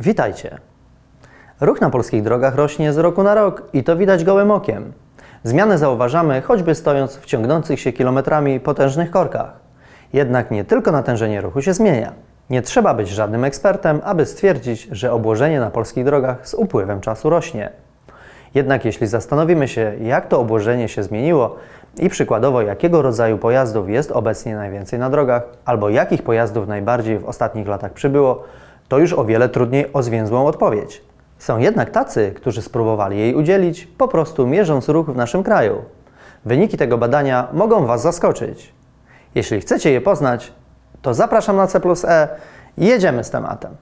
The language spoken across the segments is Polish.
Witajcie. Ruch na polskich drogach rośnie z roku na rok i to widać gołym okiem. Zmiany zauważamy choćby stojąc w ciągnących się kilometrami potężnych korkach. Jednak nie tylko natężenie ruchu się zmienia. Nie trzeba być żadnym ekspertem, aby stwierdzić, że obłożenie na polskich drogach z upływem czasu rośnie. Jednak jeśli zastanowimy się, jak to obłożenie się zmieniło i przykładowo jakiego rodzaju pojazdów jest obecnie najwięcej na drogach, albo jakich pojazdów najbardziej w ostatnich latach przybyło, to już o wiele trudniej o zwięzłą odpowiedź. Są jednak tacy, którzy spróbowali jej udzielić, po prostu mierząc ruch w naszym kraju. Wyniki tego badania mogą Was zaskoczyć. Jeśli chcecie je poznać, to zapraszam na C E i jedziemy z tematem.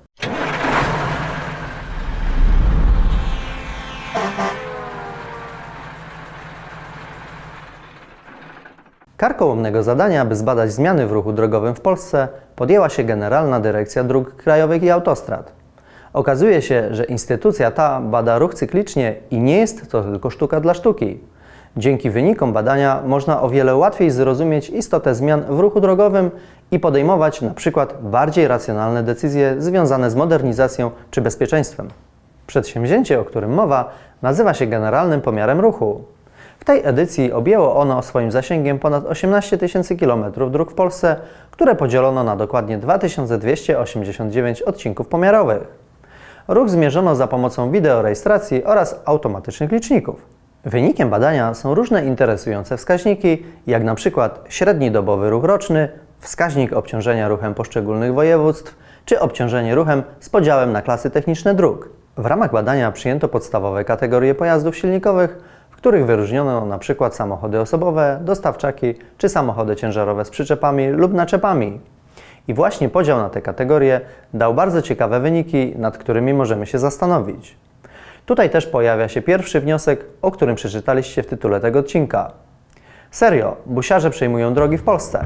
Karkołomnego zadania, by zbadać zmiany w ruchu drogowym w Polsce, podjęła się Generalna Dyrekcja Dróg Krajowych i Autostrad. Okazuje się, że instytucja ta bada ruch cyklicznie i nie jest to tylko sztuka dla sztuki. Dzięki wynikom badania można o wiele łatwiej zrozumieć istotę zmian w ruchu drogowym i podejmować na przykład bardziej racjonalne decyzje związane z modernizacją czy bezpieczeństwem. Przedsięwzięcie, o którym mowa, nazywa się generalnym pomiarem ruchu. W tej edycji objęło ono swoim zasięgiem ponad 18 tysięcy kilometrów dróg w Polsce, które podzielono na dokładnie 2289 odcinków pomiarowych. Ruch zmierzono za pomocą wideorejestracji oraz automatycznych liczników. Wynikiem badania są różne interesujące wskaźniki, jak na przykład średni dobowy ruch roczny, wskaźnik obciążenia ruchem poszczególnych województw, czy obciążenie ruchem z podziałem na klasy techniczne dróg. W ramach badania przyjęto podstawowe kategorie pojazdów silnikowych, w których wyróżniono na przykład samochody osobowe, dostawczaki czy samochody ciężarowe z przyczepami lub naczepami. I właśnie podział na te kategorie dał bardzo ciekawe wyniki, nad którymi możemy się zastanowić. Tutaj też pojawia się pierwszy wniosek, o którym przeczytaliście w tytule tego odcinka. Serio, busiarze przejmują drogi w Polsce.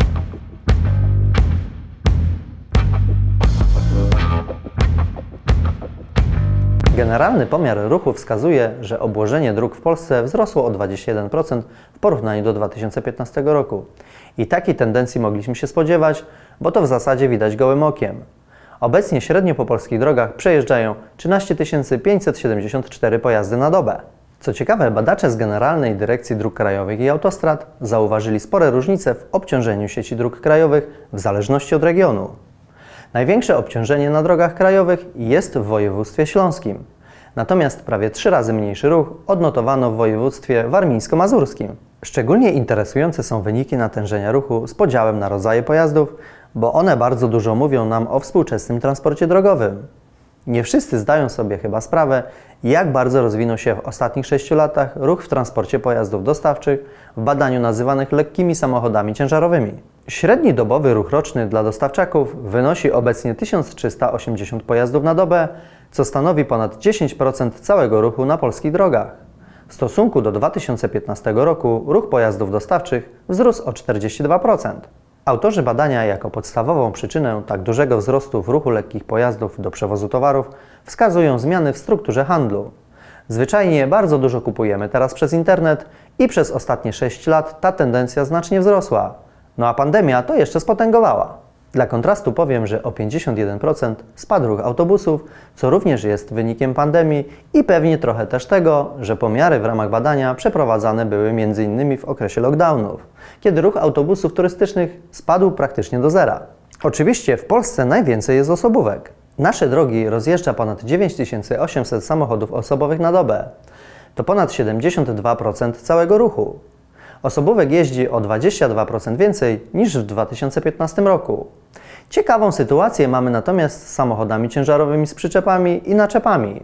Generalny pomiar ruchu wskazuje, że obłożenie dróg w Polsce wzrosło o 21% w porównaniu do 2015 roku. I takiej tendencji mogliśmy się spodziewać, bo to w zasadzie widać gołym okiem. Obecnie średnio po polskich drogach przejeżdżają 13 574 pojazdy na dobę. Co ciekawe, badacze z Generalnej Dyrekcji Dróg Krajowych i Autostrad zauważyli spore różnice w obciążeniu sieci dróg krajowych w zależności od regionu. Największe obciążenie na drogach krajowych jest w województwie śląskim. Natomiast prawie trzy razy mniejszy ruch odnotowano w województwie warmińsko-mazurskim. Szczególnie interesujące są wyniki natężenia ruchu z podziałem na rodzaje pojazdów, bo one bardzo dużo mówią nam o współczesnym transporcie drogowym. Nie wszyscy zdają sobie chyba sprawę, jak bardzo rozwinął się w ostatnich 6 latach ruch w transporcie pojazdów dostawczych w badaniu nazywanych lekkimi samochodami ciężarowymi. Średni dobowy ruch roczny dla dostawczaków wynosi obecnie 1380 pojazdów na dobę, co stanowi ponad 10% całego ruchu na polskich drogach. W stosunku do 2015 roku ruch pojazdów dostawczych wzrósł o 42%. Autorzy badania jako podstawową przyczynę tak dużego wzrostu w ruchu lekkich pojazdów do przewozu towarów wskazują zmiany w strukturze handlu. Zwyczajnie bardzo dużo kupujemy teraz przez internet i przez ostatnie 6 lat ta tendencja znacznie wzrosła. No a pandemia to jeszcze spotęgowała. Dla kontrastu powiem, że o 51% spadł ruch autobusów, co również jest wynikiem pandemii i pewnie trochę też tego, że pomiary w ramach badania przeprowadzane były m.in. w okresie lockdownów, kiedy ruch autobusów turystycznych spadł praktycznie do zera. Oczywiście w Polsce najwięcej jest osobówek. Nasze drogi rozjeżdża ponad 9800 samochodów osobowych na dobę. To ponad 72% całego ruchu. Osobówek jeździ o 22% więcej niż w 2015 roku. Ciekawą sytuację mamy natomiast z samochodami ciężarowymi z przyczepami i naczepami.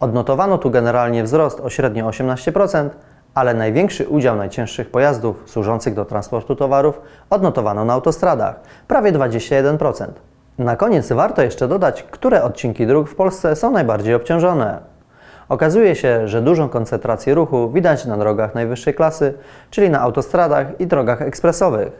Odnotowano tu generalnie wzrost o średnio 18%, ale największy udział najcięższych pojazdów służących do transportu towarów odnotowano na autostradach prawie 21%. Na koniec warto jeszcze dodać, które odcinki dróg w Polsce są najbardziej obciążone. Okazuje się, że dużą koncentrację ruchu widać na drogach najwyższej klasy, czyli na autostradach i drogach ekspresowych.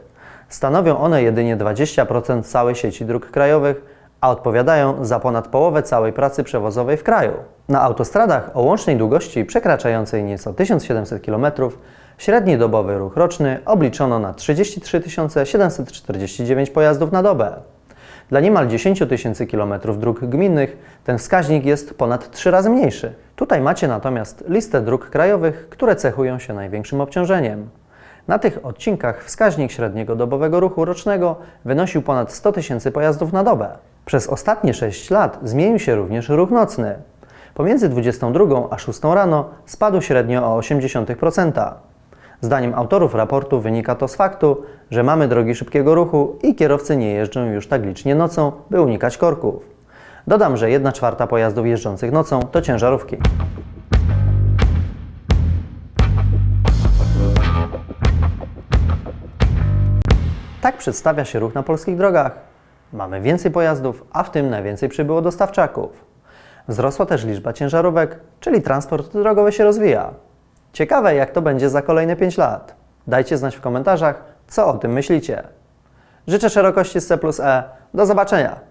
Stanowią one jedynie 20% całej sieci dróg krajowych, a odpowiadają za ponad połowę całej pracy przewozowej w kraju. Na autostradach o łącznej długości przekraczającej nieco 1700 km średni dobowy ruch roczny obliczono na 33 749 pojazdów na dobę. Dla niemal 10 tysięcy kilometrów dróg gminnych ten wskaźnik jest ponad 3 razy mniejszy. Tutaj macie natomiast listę dróg krajowych, które cechują się największym obciążeniem. Na tych odcinkach wskaźnik średniego dobowego ruchu rocznego wynosił ponad 100 tysięcy pojazdów na dobę. Przez ostatnie 6 lat zmienił się również ruch nocny. Pomiędzy 22 a 6 rano spadł średnio o 0,8%. Zdaniem autorów raportu wynika to z faktu, że mamy drogi szybkiego ruchu i kierowcy nie jeżdżą już tak licznie nocą, by unikać korków. Dodam, że 1 czwarta pojazdów jeżdżących nocą to ciężarówki. Tak przedstawia się ruch na polskich drogach. Mamy więcej pojazdów, a w tym najwięcej przybyło dostawczaków. Wzrosła też liczba ciężarówek, czyli transport drogowy się rozwija. Ciekawe, jak to będzie za kolejne 5 lat. Dajcie znać w komentarzach, co o tym myślicie. Życzę szerokości z C plus E. Do zobaczenia!